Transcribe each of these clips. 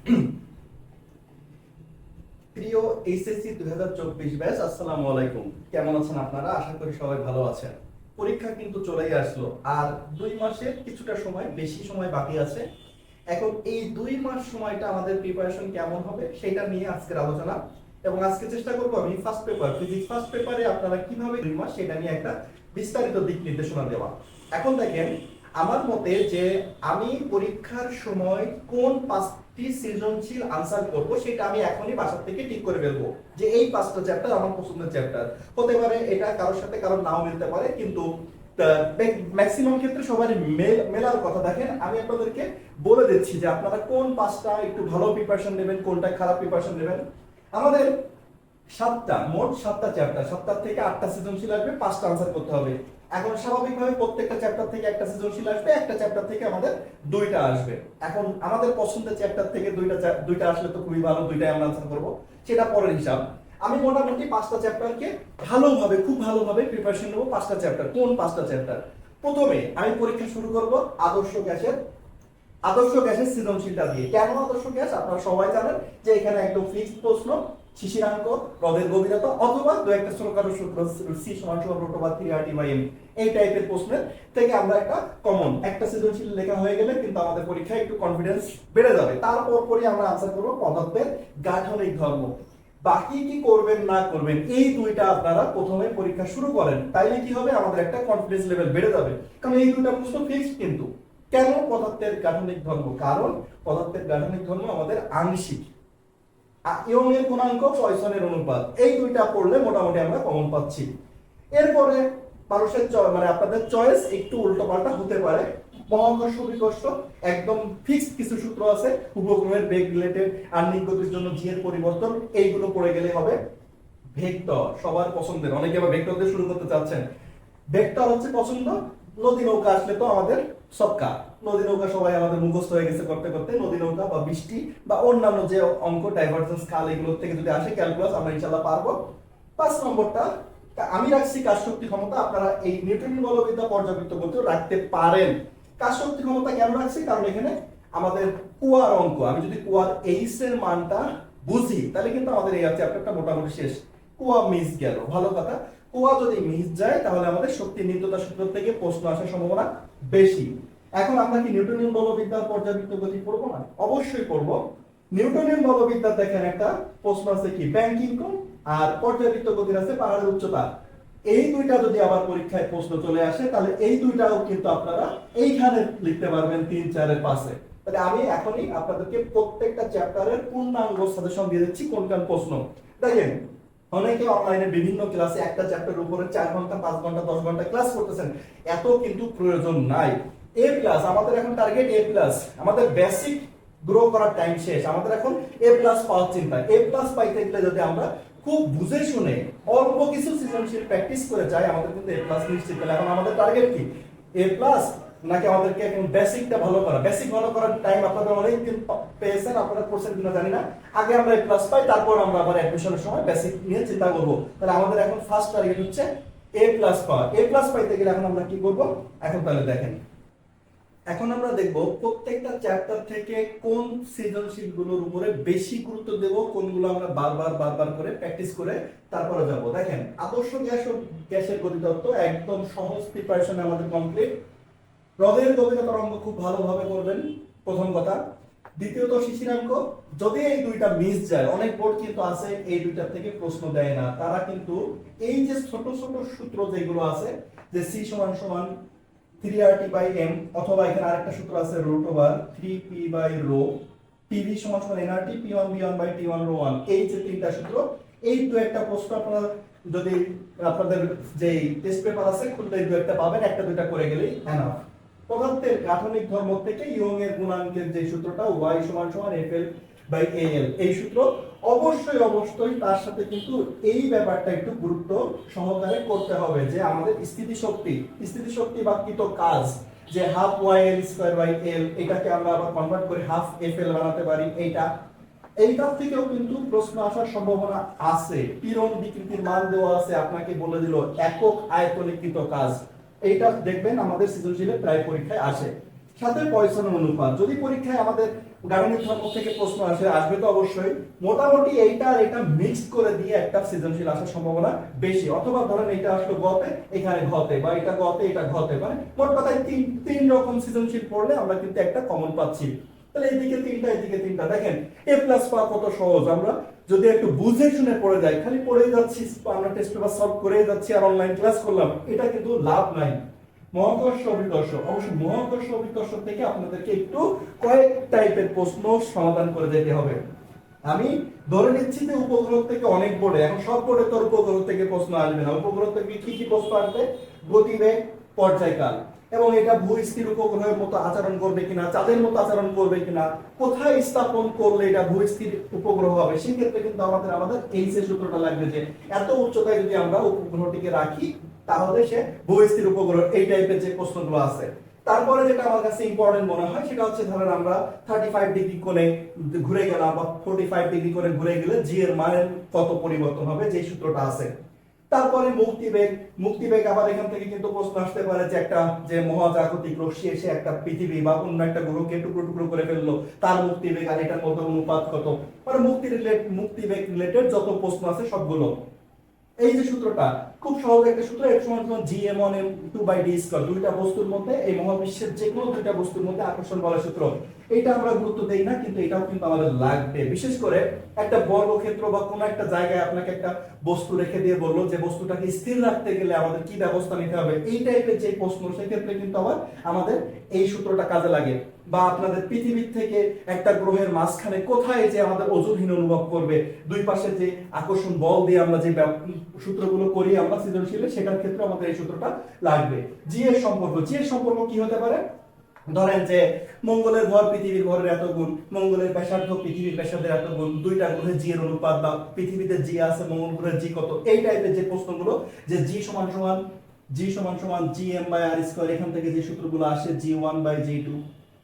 প্রিয় এইচএসসি হাজার চব্বিশ ব্যাচ আলাইকুম। কেমন আছেন আপনারা? আশা করি সবাই ভালো আছেন। পরীক্ষা কিন্তু চলেই আসলো। আর দুই মাসের কিছুটা সময়, বেশি সময় বাকি আছে। এখন এই দুই মাস সময়টা আমাদের প্রিপারেশন কেমন হবে, সেটা নিয়ে আজকের আলোচনা। এবং আজকে চেষ্টা করব আমি ফার্স্ট পেপার ফিজিক্স ফার্স্ট পেপারে আপনারা কীভাবে দুই মাস, সেটা নিয়ে একটা বিস্তারিত দিক নির্দেশনা দেওয়া। এখন দেখেন, আমার মতে যে আমি পরীক্ষার সময় কোন পাঁচটি সৃজনশীল আনসার করব, সেটা আমি এখনই বাসার থেকে ঠিক করে ফেলব যে এই পাঁচটা চ্যাপ্টার আমার পছন্দের চ্যাপ্টার হতে পারে এটা কারোর সাথে কারোর নাও মিলতে পারে, কিন্তু ম্যাক্সিমাম ক্ষেত্রে সবাই মেল- মেলার কথা দেখেন, আমি আপনাদেরকে বলে দিচ্ছি যে আপনারা কোন পাঁচটা একটু ভালো প্রিপারেশন নেবেন, কোনটা খারাপ প্রিপারেশন নেবেন। আমাদের সাতটা, মোট সাতটা চ্যাপ্টার সাতটা থেকে আটটা সৃজনশীল আসবে, পাঁচটা আনসার করতে হবে। এখন স্বাভাবিকভাবে প্রত্যেকটা চ্যাপ্টার থেকে একটা সৃজনশীল আসবে, একটা চ্যাপ্টার থেকে আমাদের দুইটা আসবে। এখন আমাদের পছন্দের চ্যাপ্টার থেকে দুইটা দুইটা আসলে তো খুবই ভালো, দুইটাই আমরা আনসার করব। সেটা পরের হিসাব। আমি মোটামুটি পাঁচটা চ্যাপ্টারকে ভালোভাবে, খুব ভালোভাবে প্রিপারেশন নেব পাঁচটা চ্যাপ্টার কোন পাঁচটা চ্যাপ্টার প্রথমে আমি পরীক্ষা শুরু করব আদর্শ গ্যাসের আদর্শ গ্যাসের সৃজনশীলটা দিয়ে। কেন আদর্শ গ্যাস? আপনারা সবাই জানেন যে এখানে একদম ফিক্সড প্রশ্ন। শিশিরাঙ্ক হ্রদের গভীরতা, অথবা দু একটা সূত্র সি সমান সমান থ্রি আর বাই এম, এই টাইপের প্রশ্নের থেকে আমরা একটা কমন একটা সৃজনশীল লেখা হয়ে গেলে কিন্তু আমাদের পরীক্ষায় একটু কনফিডেন্স বেড়ে যাবে। তারপর পরে আমরা আনসার করব পদার্থের গাঠনিক ধর্ম। বাকি কি করবেন, না করবেন, এই দুইটা আপনারা প্রথমে পরীক্ষা শুরু করেন। তাইলে কি হবে? আমাদের একটা কনফিডেন্স লেভেল বেড়ে যাবে। কারণ এই দুইটা প্রশ্ন ফিক্সড কিন্তু। কেন পদার্থের গাঠনিক ধর্ম? কারণ পদার্থের গাঠনিক ধর্ম আমাদের আংশিক। ইয়ংয়ের গুণাঙ্ক পয়সনের অনুপাত। এই দুইটা পড়লে মোটামুটি আমরা কমন পাচ্ছি। এরপরে মানুষের মানে আপনাদের চয়েস একটু উল্টো পাল্টা হতে পারে। মহাকর্ষ বিকর্ষ, একদম ফিক্সড কিছু সূত্র আছে, উপগ্রহের বেগ রিলেটেড আর্নিক গতির জন্য জি এর পরিবর্তন, এইগুলো পড়ে গেলে হবে ভেক্টর, সবার পছন্দের। অনেকে আবার ভেক্টর দিয়ে শুরু করতে চাচ্ছেন। ভেক্টর হচ্ছে পছন্দ, নদী নৌকা আসলে তো আমাদের সবকা নদী নৌকা সবাই আমাদের মুখস্থ হয়ে গেছে করতে করতে। নদী নৌকা বা বৃষ্টি বা অন্যান্য যে অঙ্ক ডাইভারজেন্স খাল এগুলোর থেকে যদি আসে ক্যালকুলাস আমরা ইনশাল্লাহ পারব। পাঁচ নম্বরটা আমি রাখছি কাজ শক্তি ক্ষমতা। আপনারা এই নিউটনের বলবিদ্যা পর্যাবৃত্ত করতেও রাখতে পারেন। কাজ শক্তি ক্ষমতা কেন রাখছি? কারণ এখানে আমাদের কুয়ার অঙ্ক। আমি যদি কুয়ার এইস এর মানটা বুঝি, তাহলে কিন্তু আমাদের এই চ্যাপ্টারটা মোটামুটি শেষ। কুয়া মিস গেল, ভালো কথা। কুয়া যদি মিস যায়, তাহলে আমাদের শক্তি নিত্যতা সূত্র থেকে প্রশ্ন আসার সম্ভাবনা বেশি। এখন আমরা কি নিউটনিয়ান বলবিদ্যার পর্যাবৃত্ত গতি পড়ব না? অবশ্যই পড়ব নিউটনিয়ান বলবিদ্যা দেখেন একটা প্রশ্ন আছে কি? ব্যাংকিং কোণ আর পর্যাবৃত্ত গতির আছে পাহাড়ের উচ্চতা। এই দুইটা যদি আবার পরীক্ষায় প্রশ্ন চলে আসে, তাহলে এই দুইটাও কিন্তু আপনারা এইখানে লিখতে পারবেন তিন, চারের পাশে। তাহলে আমি এখনই আপনাদেরকে প্রত্যেকটা চ্যাপ্টারের পূর্ণাঙ্গ সাজেশন দিয়ে দিচ্ছি কোন কোন প্রশ্ন। দেখেন, অনেকে অনলাইনে বিভিন্ন ক্লাসে একটা চ্যাপ্টার উপরে চার ঘণ্টা, পাঁচ ঘণ্টা, দশ ঘণ্টা ক্লাস করতেছেন। এত কিন্তু প্রয়োজন নাই। এ প্লাস আমাদের এখন টার্গেট এ প্লাস আমাদের বেসিক গ্রো করার টাইম শেষ। আমাদের এখন এ প্লাস পাওয়ার চিন্তা। এ প্লাস পাইতে গেলে যদি আমরা খুব বুঝে শুনে অল্প কিছু সৃজনশীল প্র্যাকটিস করে যাই, আমাদের কিন্তু এ প্লাস নিশ্চিত। পেলে এখন আমাদের টার্গেট কি? এ প্লাস নাকি আমাদেরকে এখন বেসিকটা ভালো করা? বেসিক ভালো করার টাইম আপনারা অনেক দিন পেয়েছেন, আপনারা করছেন কিনা জানি না। আগে আমরা এ প্লাস পাই, তারপর আমরা আবার অ্যাডমিশনের সময় বেসিক নিয়ে চিন্তা করব। তাহলে আমাদের এখন ফার্স্ট টার্গেট হচ্ছে এ প্লাস পাওয়া। এ প্লাস পাইতে গেলে এখন আমরা কি করব? এখন তাহলে দেখেন। এখন আমরা দেখব প্রত্যেকটা চ্যাপ্টার থেকে কোন সৃজনশীলগুলোর উপরে বেশি গুরুত্ব দেব, কোনগুলো আমরা বারবার বারবার করে প্র্যাকটিস করে তারপরে যাব। দেখেন, আদর্শ গ্যাস ও গ্যাসের গতিতত্ত্ব একদম সহজ প্রিপারেশন আমাদের কমপ্লিট হ্রদের গভীরতা তরঙ্গ খুব ভালোভাবে করবেন, প্রথম কথা। দ্বিতীয়ত শিশিরাঙ্ক, যদি এই দুইটা মিস যায়, অনেক বোর্ড কিন্তু আছে এই দুইটার থেকে প্রশ্ন দেয় না। তারা কিন্তু এই যে ছোট ছোট সূত্র যেগুলো আছে, যে সি সমান সমান three R T by M অথবা এখানে আরেকটা সূত্র আছে root over three P by rho TV সমান সমান NRT P one V one by T one rho one এই যে তিনটা সূত্র, এই দু একটা প্রশ্ন আপনারা যদি আপনাদের যে টেস্ট পেপার আছে, খুললে দু একটা পাবেন, একটা দুইটা করে গেলেই এনাফ পদার্থের গাঠনিক ধর্ম থেকে ইয়ং এর গুণাঙ্কের যে সূত্রটা ওয়াই সমান সমান এফ এল বাই এ এল এই সূত্র অবশ্যই অবশ্যই তার সাথে কিন্তু এই ব্যাপারটা একটু গুরুত্ব সহকারে করতে হবে যে আমাদের স্থিতিশক্তি স্থিতিশক্তি বা কৃত কাজ যে half Y L square by L এটাকে আমরা আবার কনভার্ট করে হাফ এফ এল বানাতে পারি, এইটা। এইটার থেকেও কিন্তু প্রশ্ন আসার সম্ভাবনা আছে। পীড়ন বিকৃতির মান দেওয়া আছে, আপনাকে বলে দিল, একক আয়তনিকৃত কাজ। এইটা দেখবেন আমাদের সৃজনশীলে প্রায় পরীক্ষায় আসে। সাথে পয়সনের অনুপাত। যদি পরীক্ষায় আমাদের গাণিতিক ধর্ম থেকে প্রশ্ন আসে, আসবে তো অবশ্যই। মোটামুটি এইটা আর এটা মিক্স করে দিয়ে একটা আসার সম্ভাবনা বেশি। অথবা ধরেন এটা আসলো গতে, এখানে ঘতে, বা এটা গতে, এটা ঘতে। মানে মোট কথায় তিন তিন রকম সৃজনশীল পড়লে আমরা কিন্তু একটা কমন পাচ্ছি। তাহলে এদিকে তিনটা এদিকে তিনটা। দেখেন এ প্লাস পাওয়া কত সহজ? আমরা যদি একটু বুঝে শুনে পড়ে যাই, খালি পড়ে যাচ্ছি, আমরা টেস্ট পেপার সলভ করে যাচ্ছি আর অনলাইন ক্লাস করলাম, এটা কিন্তু লাভ নাই। মহাকর্ষ অভিকর্ষ। অবশ্য মহাকর্ষ অভিকর্ষ থেকে আপনাদেরকে একটু কয়েক টাইপের প্রশ্ন সমাধান করে যেতে হবে। আমি ধরে নিচ্ছি যে উপগ্রহ থেকে অনেক বোর্ডে, এখন সব বোর্ডে তোর উপগ্রহ থেকে প্রশ্ন আসবে না। উপগ্রহ থেকে কি কি প্রশ্ন আসবে? গতিবেগ, পর্যায়কাল। এবং এটা ভূস্থির উপগ্রহের মতো আচরণ করবে কিনা, চাঁদের মতো আচরণ করবে কিনা, কোথায় স্থাপন করলে এটা ভূস্থির উপগ্রহ হবে, সেক্ষেত্রে কিন্তু আমাদের আমাদের এই যে সূত্রটা লাগবে যে এত উচ্চতায় যদি আমরা উপগ্রহটিকে রাখি তাহলে সে ভূস্থির উপগ্রহ, এই টাইপের যে প্রশ্নগুলো আছে। তারপরে যেটা আমার কাছে ইম্পর্টেন্ট মনে হয়, সেটা হচ্ছে ধরেন আমরা থার্টি ফাইভ ডিগ্রি কোণে ঘুরে গেলাম বা ফোর্টি ফাইভ ডিগ্রি কোণে ঘুরে গেলে জি এর মানের কত পরিবর্তন হবে যে সূত্রটা আছে। তারপরে মুক্তিবেগ মুক্তিবেগ আবার এখান থেকে কিন্তু প্রশ্ন আসতে পারে যে একটা যে মহাজাগতিক রশ্মি এসে একটা পৃথিবী বা অন্য একটা গ্রহকে টুকরো টুকরো করে ফেলল, তার মুক্তিবেগ আর এটার মধ্যে অনুপাত কত? মানে মুক্তি রিলেট মুক্তিবেগ রিলেটেড যত প্রশ্ন আছে সবগুলো। এই যে সূত্রটা খুব সহজ একটা সূত্র এর সমান সমান G M one M two by D square দুইটা বস্তুর মধ্যে, এই মহাবিশ্বের যে কোনো দুইটা বস্তুর মধ্যে আকর্ষণ বলের সূত্র। এটা আমরা গুরুত্ব দেই না, কিন্তু এটাও কিন্তু আমাদের লাগবে। বিশেষ করে একটা বর্গক্ষেত্র বা কোনো একটা জায়গায় আপনাকে একটা বস্তু রেখে দিয়ে বলল যে বস্তুটাকে স্থির রাখতে গেলে আমাদের কি ব্যবস্থা নিতে হবে? এই টাইপের যে প্রশ্ন, সেক্ষেত্রে কিন্তু আবার আমাদের এই সূত্রটা কাজে লাগে। বা আপনাদের পৃথিবীর থেকে একটা গ্রহের মাঝখানে কোথায় যে আমাদের ওজনহীন অনুভব করবে, দুই পাশে যে আকর্ষণ বল দিয়ে আমরা যে সূত্রগুলো করি, আমরা সৃজনশীলে, সেটার ক্ষেত্রে আমাদের এই সূত্রটা লাগবে। জি এর সম্পর্ক জি এর সম্পর্ক কি হতে পারে? ধরেন যে মঙ্গলের ভর পৃথিবীর ভরের এত গুণ, মঙ্গলের ব্যাসার্ধ পৃথিবীর ব্যাসার্ধের এত গুণ, দুইটা গ্রহে জি এর অনুপাত বা পৃথিবীতে জি আছে, মঙ্গল গ্রহের জি কত? এই টাইপের যে প্রশ্নগুলো, যে জি সমান সমান জি সমান সমান G M by R square এখান থেকে যে সূত্রগুলো আসে G one by G two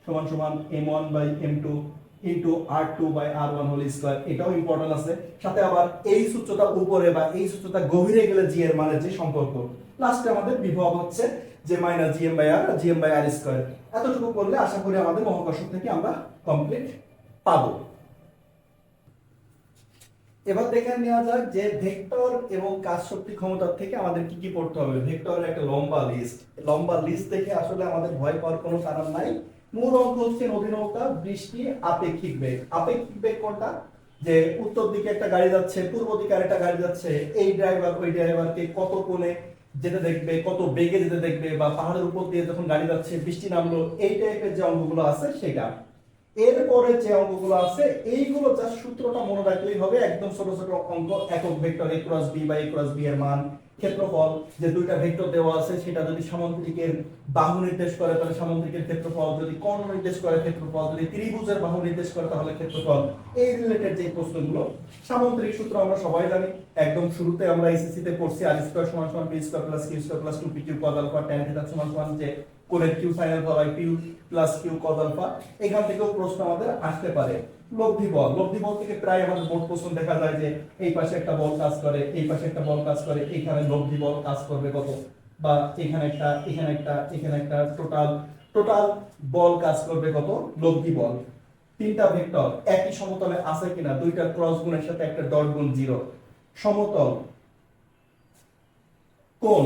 সমান সমান M one by M two into R two by R one whole square এটাও ইম্পর্টেন্ট আছে। সাথে আবার এই সূত্রটা উপরে বা এই সূত্রটা গভীরে গেলে জি এর মানের যে সম্পর্ক লাস্টে আমাদের বিভব হচ্ছে যে minus G M by R G M by R square এতটুকু করলে আশা করি আমাদের মহাকর্ষ থেকে আমরা কমপ্লিট পাবো। এবার দেখে নেওয়া যাক যে ভেক্টর এবং কাজ শক্তি ক্ষমতার থেকে আমাদের কি কি পড়তে হবে। ভেক্টরের একটা লম্বা লিস্ট লম্বা লিস্ট দেখে আসলে আমাদের ভয় পাওয়ার কোনো কারণ নাই। মূল অঙ্ক হচ্ছে নদী নৌকা বৃষ্টি, আপেক্ষিক বেগ। আপেক্ষিক বেগ কোনটা? যে উত্তর দিকে একটা গাড়ি যাচ্ছে, পূর্ব দিকে আরেকটা গাড়ি যাচ্ছে, এই ড্রাইভার ওই ড্রাইভারকে কত কোণে যেতে দেখবে, কত বেগে যেতে দেখবে, বা পাহাড়ের উপর দিয়ে যখন গাড়ি যাচ্ছে, বৃষ্টি নামলো, এই টাইপের যে অঙ্কগুলো আছে, সেটা। এরপরে যে অঙ্কগুলো আছে এইগুলো যা সূত্রটা মনে রাখলেই হবে একদম ছোট ছোট অঙ্ক একক ভেক্টর এ ক্রস বি বা এ ক্রস বি এর মান ক্ষেত্রফল যে দুইটা ভেক্টর দেওয়া আছে সেটা যদি সামুদ্রিকের বাহু নির্দেশ করে তাহলে সামুদ্রিকের ক্ষেত্রফল যদি কর্ণ নির্দেশ করে ক্ষেত্রফল যদি ত্রিভুজের বাহু নির্দেশ করে তাহলে ক্ষেত্রফল এই রিলেটেড যে প্রশ্নগুলো সামুদ্রিক সূত্র আমরা সবাই জানি একদম শুরুতে আমরা এসএসসি তে পড়ছি আর স্কয়ার সমান সমান B square plus Q square plus 2 P Q cos alpha tan theta সমান সমান যে কোণের Q sin alpha by Q plus Q cos alpha এখান থেকেও প্রশ্ন আমাদের আসতে পারে। লব্ধি বল লব্ধি বল থেকে প্রায় আমাদের বোর্ড প্রশ্ন দেখা যায় যে, এই পাশে একটা বল কাজ করে, এই পাশে একটা বল কাজ করে, এখানে লব্ধি বল কাজ করবে কত? বা এখানে একটা এখানে একটা এখানে একটা টোটাল টোটাল বল কাজ করবে কত? লব্ধি বল তিনটা ভেক্টর একই সমতলে আছে কিনা? দুইটা ক্রস গুণের সাথে একটা ডট গুণ জিরো সমতল কোণ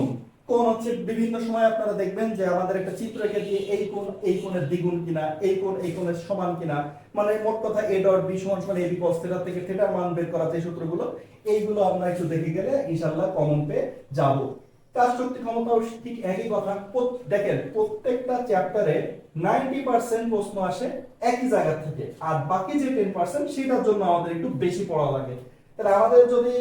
কোণ হচ্ছে বিভিন্ন সময় আপনারা দেখবেন যে আমাদের একটা চিত্র এঁকে দিয়ে এই কোন এই কোণের দ্বিগুণ কিনা, এই কোণ, এই কোণের সমান কিনা মানে মোট কথা এ ডট বি সমান সমান এবি cos থিটা থেকে থেটার মান বের করা যে সূত্রগুলো, এইগুলো আমরা একটু দেখে গেলে ইনশাআল্লাহ কমন পেয়ে যাব। কাজ শক্তি ক্ষমতাও ঠিক একই কথা। দেখেন, প্রত্যেকটা চ্যাপ্টারে নাইনটি পার্সেন্ট প্রশ্ন আসে একই জায়গা থেকে, আর বাকি যে টেন পার্সেন্ট সেটার জন্য আমাদের একটু বেশি পড়া লাগে। তাহলে আমাদের যদি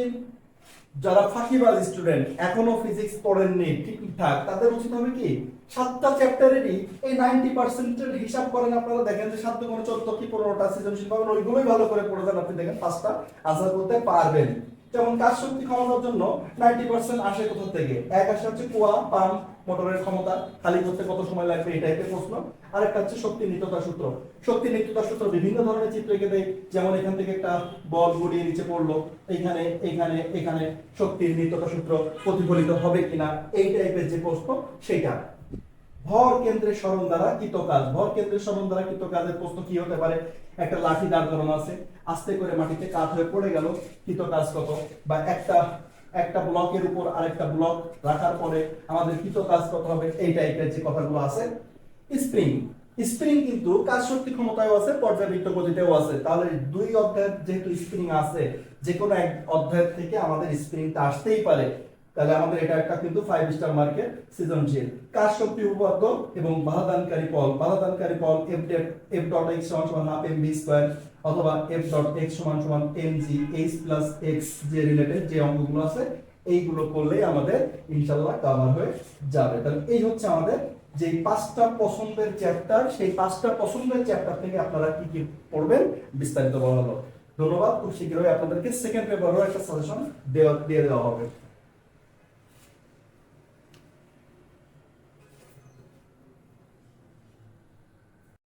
যারা ফাঁকিবাজ স্টুডেন্ট এখনও ফিজিক্স পড়েননি, ঠিকঠাক, তাদের উচিত হবে কি? সাতটা চ্যাপ্টারেরই এই নাইনটি পার্সেন্টের হিসাব করেন আপনারা, দেখেন যে সাত কোনো চোদ্দ কি পনেরোটা সৃজনশীল পাবেন ওইগুলোই ভালো করে পড়ে যান। আপনি দেখেন পাঁচটা আনসার করতে পারবেন। যেমন কাজ শক্তি ক্ষমতার জন্য নাইনটি পার্সেন্ট আসে কোথা থেকে? এক আসে হচ্ছে কুয়া, পাম্প, মোটরের ক্ষমতা, খালি করতে কত সময় লাগবে এই টাইপের প্রশ্ন। আরেকটা হচ্ছে শক্তি নিত্যতা সূত্র। শক্তি নিত্যতা সূত্র বিভিন্ন ধরনের চিত্র এঁকে দেয়। যেমন এখান থেকে একটা বল গড়িয়ে নিচে পড়ল, এইখানে এখানে এখানে শক্তির নিত্যতা সূত্র প্রতিফলিত হবে কিনা, এই টাইপের যে প্রশ্ন, সেইটা। ভর কেন্দ্রের স্মরণ দ্বারা কৃত কাজ ভর কেন্দ্রের স্মরণ দ্বারা কৃত কাজের প্রশ্ন কি হতে পারে? একটা লাঠি দাঁড় করানো আছে। আস্তে করে মাটিতে কাত হয়ে পড়ে গেল। কৃত কাজ কত? বা একটা একটা ব্লকের উপর আরেকটা ব্লক রাখার পরে আমাদের কৃত কাজ কত হবে? এই টাইপের যে কথাগুলো আছে। স্প্রিং। স্প্রিং কিন্তু কাজ শক্তি ক্ষমতায় আছে, পর্যাবৃত্ত গতিতেও আছে। তাহলে দুই অধ্যায় যেহেতু স্প্রিং আছে যে কোনো এক অধ্যায়ের থেকে আমাদের স্প্রিংটা আসতেই পারে। তাহলে আমাদের এটা একটা কিন্তু ফাইভ স্টার মার্কেট সৃজনশীল। কাজ শক্তি উপপাদ্য এবং বাধাদানকারী পল বাধাদানকারী পল F dot F dot X সমান সমান হাফ এম বি স্কোয়ার অথবা এফ ডট এক্স সমান সমান M G H plus X যে রিলেটেড যে অঙ্কগুলো আছে, এইগুলো করলেই আমাদের ইনশাল্লাহ কভার হয়ে যাবে। তাহলে এই হচ্ছে আমাদের যে পাঁচটা পছন্দের চ্যাপ্টার সেই পাঁচটা পছন্দের চ্যাপ্টার থেকে আপনারা কি কি পড়বেন বিস্তারিত বলা হলো। ধন্যবাদ, খুব শীঘ্রই আপনাদেরকে সেকেন্ড পেপারও একটা সাজেশন দেওয়া, দিয়ে দেওয়া হবে।